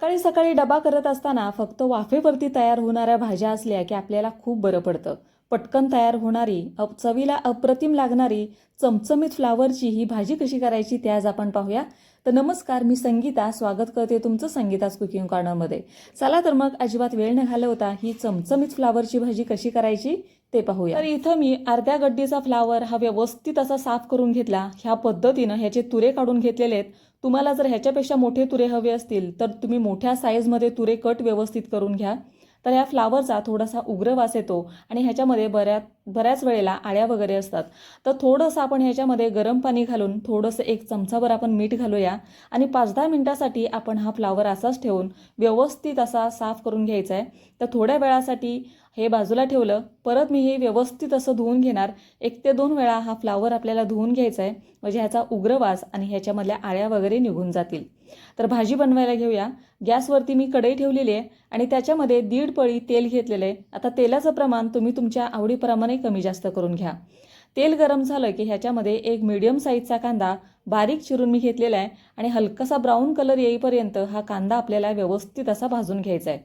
सकाळी सकाळी डबा करत असताना फक्त वाफेवरती तयार होणाऱ्या भाज्या असल्या की आपल्याला खूप बरं पडतं. पटकन तयार होणारी अप चवीला अप्रतिम लागणारी चमचमीत फ्लावरची ही भाजी कशी करायची ते आज आपण पाहूया. तर नमस्कार मी संगीता. स्वागत करते तुमचं संगीताच कुकिंग कॉर्नरमध्ये. चला तर मग अजिबात वेळ न घालवता ही चमचमीत फ्लावरची भाजी कशी करायची ते पाहूया. तर इथं मी अर्ध्या गड्डीचा फ्लावर हा व्यवस्थित असा साफ करून घेतला. ह्या पद्धतीनं ह्याचे तुरे काढून घेतलेले आहेत. तुम्हाला जर ह्याच्यापेक्षा मोठे तुरे हवे असतील तर तुम्ही मोठ्या साईजमध्ये तुरे कट व्यवस्थित करून घ्या. तर ह्या फ्लावरचा थोडासा उग्र वास येतो आणि ह्याच्यामध्ये बऱ्याच बऱ्याच वेळेला आळ्या वगैरे असतात. तर थोडंसं आपण ह्याच्यामध्ये गरम पाणी घालून थोडंसं एक चमचाभर आपण मीठ घालूया आणि पाच दहा मिनटासाठी आपण हा फ्लावर असाच ठेवून व्यवस्थित असा साफ करून घ्यायचा आहे. तर थोड्या वेळासाठी हे बाजूला ठेवलं परत मी हे व्यवस्थित असं धुवून घेणार. एक ते दोन वेळा हा फ्लावर आपल्याला धुवून घ्यायचा आहे. म्हणजे ह्याचा उग्रवास आणि ह्याच्यामधल्या आळ्या वगैरे निघून जातील. तर भाजी बनवायला घेऊया. गॅसवरती मी कढई ठेवलेली आहे आणि त्याच्यामध्ये दीड पळी तेल घेतलेलं आहे. आता तेलाचं प्रमाण तुम्ही तुमच्या आवडीप्रमाणे कमी जास्त करून घ्या. तेल गरम झालं की ह्याच्यामध्ये एक मीडियम साईजचा कांदा बारीक चिरून मी घेतलेला आहे आणि हलकासा ब्राऊन कलर येईपर्यंत हा कांदा आपल्याला व्यवस्थित असा भाजून घ्यायचा आहे.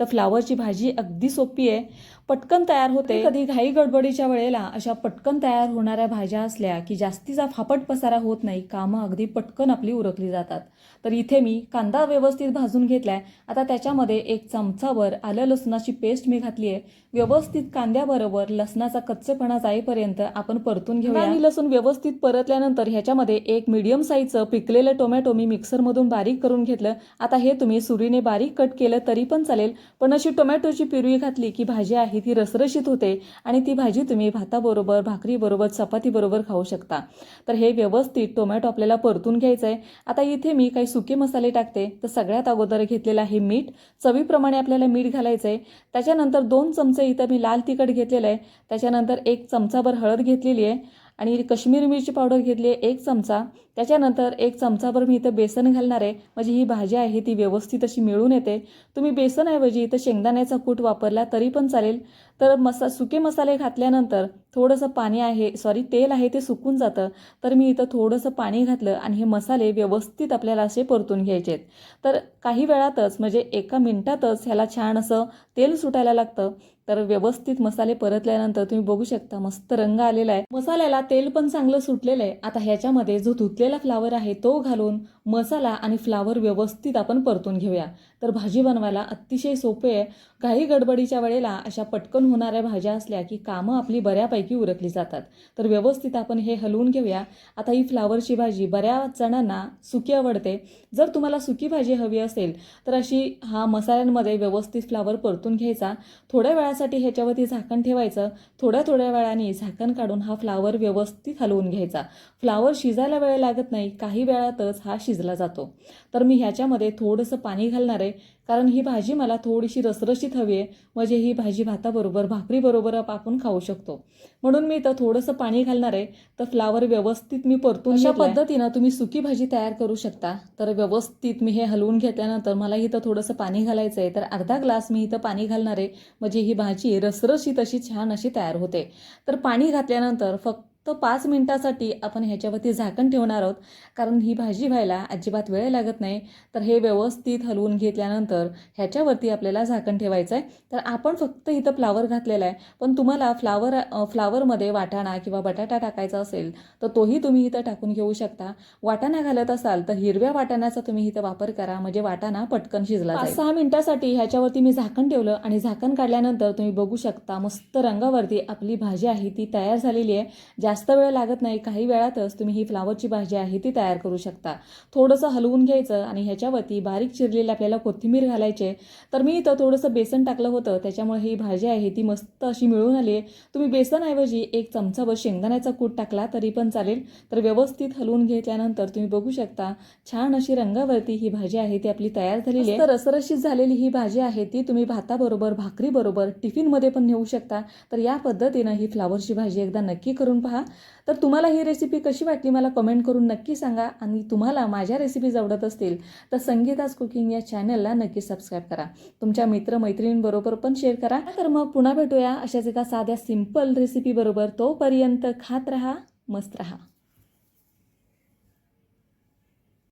तर फ्लावरची भाजी अगदी सोपी आहे. पटकन तयार होते. कधी घाई गडबडीच्या वेळेला अशा पटकन तयार होणाऱ्या भाज्या असल्या की जास्तीचा फापट पसारा होत नाही कामं अगदी पटकन आपली उरकली जातात. तर इथे मी कांदा व्यवस्थित भाजून घेतलाय. आता त्याच्यामध्ये एक चमचाभर आलं लसणाची पेस्ट मी घातली आहे. व्यवस्थित कांद्याबरोबर लसणाचा कच्चेपणा जाईपर्यंत आपण परतून घेऊया. आणि लसूण व्यवस्थित परतल्यानंतर ह्याच्यामध्ये एक एक मीडियम साईजचं पिकलेलं टोमॅटो मी मिक्सरमधून बारीक करून घेतलं. आता हे तुम्ही सुरीने बारीक कट केलं तरी पण चालेल. पण अशी टोमॅटोची पिरवी घातली की भाजी आहे ती रसरशीत होते आणि ती भाजी तुम्ही भाताबरोबर भाकरीबरोबर चपातीबरोबर खाऊ शकता. तर हे व्यवस्थित टोमॅटो आपल्याला परतून घ्यायचं आहे आता इथे मी काही सुके मसाले टाकते. तर सगळ्यात अगोदर घेतलेलं आहे मीठ. चवीप्रमाणे आपल्याला मीठ घालायचं आहे त्याच्यानंतर दोन चमचे इथं मी लाल तिखट घेतलेलं आहे. त्याच्यानंतर एक चमचाभर हळद घेतलेली आहे. आणि कश्मीरी मिरची पावडर घेतली आहे एक चमचा. त्याच्यानंतर एक चमचाभर मी इथं बेसन घालणार आहे. म्हणजे ही भाजी आहे ती व्यवस्थित अशी मिळून येते. तुम्ही बेसनऐवजी इथं शेंगदाण्याचा कूट वापरला तरी पण चालेल. तर मसा सुके मसाले घातल्यानंतर थोडंसं पाणी आहे सॉरी तेल आहे ते सुकून जातं. तर मी इथं थोडंसं पाणी घातलं आणि हे मसाले व्यवस्थित आपल्याला असे परतून घ्यायचे आहेत. तर काही वेळातच म्हणजे एका मिनटातच ह्याला छान असं तेल सुटायला लागतं. तर व्यवस्थित मसाले परतल्यानंतर तुम्ही बघू शकता मस्त रंग आलेला आहे. मसाल्याला तेल पण चांगलं सुटलेलं आहे. आता ह्याच्यामध्ये जो धुतलेला फ्लावर आहे तो घालून मसाला आणि फ्लावर व्यवस्थित आपण परतून घेऊया. तर भाजी बनवायला अतिशय सोपे आहे. काही गडबडीच्या वेळेला अशा पटकन होणाऱ्या भाज्या असल्या की कामं आपली बऱ्यापैकी उरकली जातात. तर व्यवस्थित आपण हे हलवून घेऊया. आता ही फ्लावरची भाजी बऱ्याच जणांना सुकी आवडते. जर तुम्हाला सुकी भाजी हवी असेल तर अशी हा मसाल्यांमध्ये व्यवस्थित फ्लावर परतून घ्यायचा. थोड्या वेळासाठी ह्याच्यावरती झाकण ठेवायचं. थोड्या थोड्या वेळाने झाकण काढून हा फ्लावर व्यवस्थित हलवून घ्यायचा. फ्लावर शिजायला वेळ लागत नाही काही वेळातच हा शिजला जातो. तर मी ह्याच्यामध्ये थोडंसं पाणी घालणार आहे कारण ही भाजी मला थोडीशी रसरशीत हवी आहे. म्हणजे ही भाजी भाताबरोबर भाकरीबरोबर आपण खाऊ शकतो. म्हणून मी इथं थोडंसं पाणी घालणार आहे. तर फ्लावर व्यवस्थित मी परतून अशा पद्धतीनं तुम्ही सुकी भाजी तयार करू शकता. तर व्यवस्थित मी हे हलवून घेतल्यानंतर मला इथं थोडंसं पाणी घालायचं आहे. तर अर्धा ग्लास मी इथं पाणी घालणार आहे. म्हणजे ही भाजी रसरशीत अशी छान अशी तयार होते. तर पाणी घातल्यानंतर फक्त तर पाच मिनिटासाठी आपण ह्याच्यावरती झाकण ठेवणार आहोत. कारण ही भाजी व्हायला अजिबात वेळ लागत नाही. तर हे व्यवस्थित हलवून घेतल्यानंतर ह्याच्यावरती आपल्याला झाकण ठेवायचं आहे तर आपण फक्त इथं फ्लावर घातलेला आहे. पण तुम्हाला फ्लावर फ्लावरमध्ये वाटाणा किंवा बटाटा टाकायचा असेल तर तोही तुम्ही इथं टाकून घेऊ शकता. वाटाणा घालत असाल तर हिरव्या वाटाण्याचा तुम्ही इथं वापर करा. म्हणजे वाटाणा पटकन शिजला पाच सहा मिनटासाठी ह्याच्यावरती मी झाकण ठेवलं आणि झाकण काढल्यानंतर तुम्ही बघू शकता मस्त रंगावरती आपली भाजी आहे ती तयार झालेली आहे. जास्त वेळ लागत नाही काही वेळातच तुम्ही ही फ्लावरची भाजी आहे ती तयार करू शकता. थोडंसं हलवून घ्यायचं आणि ह्याच्यावरती बारीक चिरलेली आपल्याला कोथिंबीर घालायचे तर मी इथं थोडंसं बेसन टाकलं होतं त्याच्यामुळे ही भाजी आहे ती मस्त अशी मिळून आली आहे. तुम्ही बेसनऐवजी एक चमचाभर शेंगदाण्याचा कूट टाकला तरी पण चालेल. तर व्यवस्थित हलवून घेतल्यानंतर तुम्ही बघू शकता छान अशी रंगावरती ही भाजी आहे ती आपली तयार झालेली आहे. तर रसरशीत झालेली ही भाजी आहे ती तुम्ही भाताबरोबर भाकरीबरोबर टिफिनमध्ये पण नेऊ शकता. तर या पद्धतीनं ही फ्लावरची भाजी एकदा नक्की करून पहा. तर तुम्हाला ही रेसिपी कशी वाटली मला कमेंट करून नक्की सांगा आणि तुम्हाला माझ्या रेसिपीज आवडत असतील तर संगीताज कुकिंग या चॅनलला नक्की सबस्क्राईब करा. तुमच्या मित्रमैत्रिणींबरोबर पण शेअर करा. तर मग पुन्हा भेटूया अशाच एका साध्या सिंपल रेसिपी बरोबर. तोपर्यंत खात राहा मस्त रहा.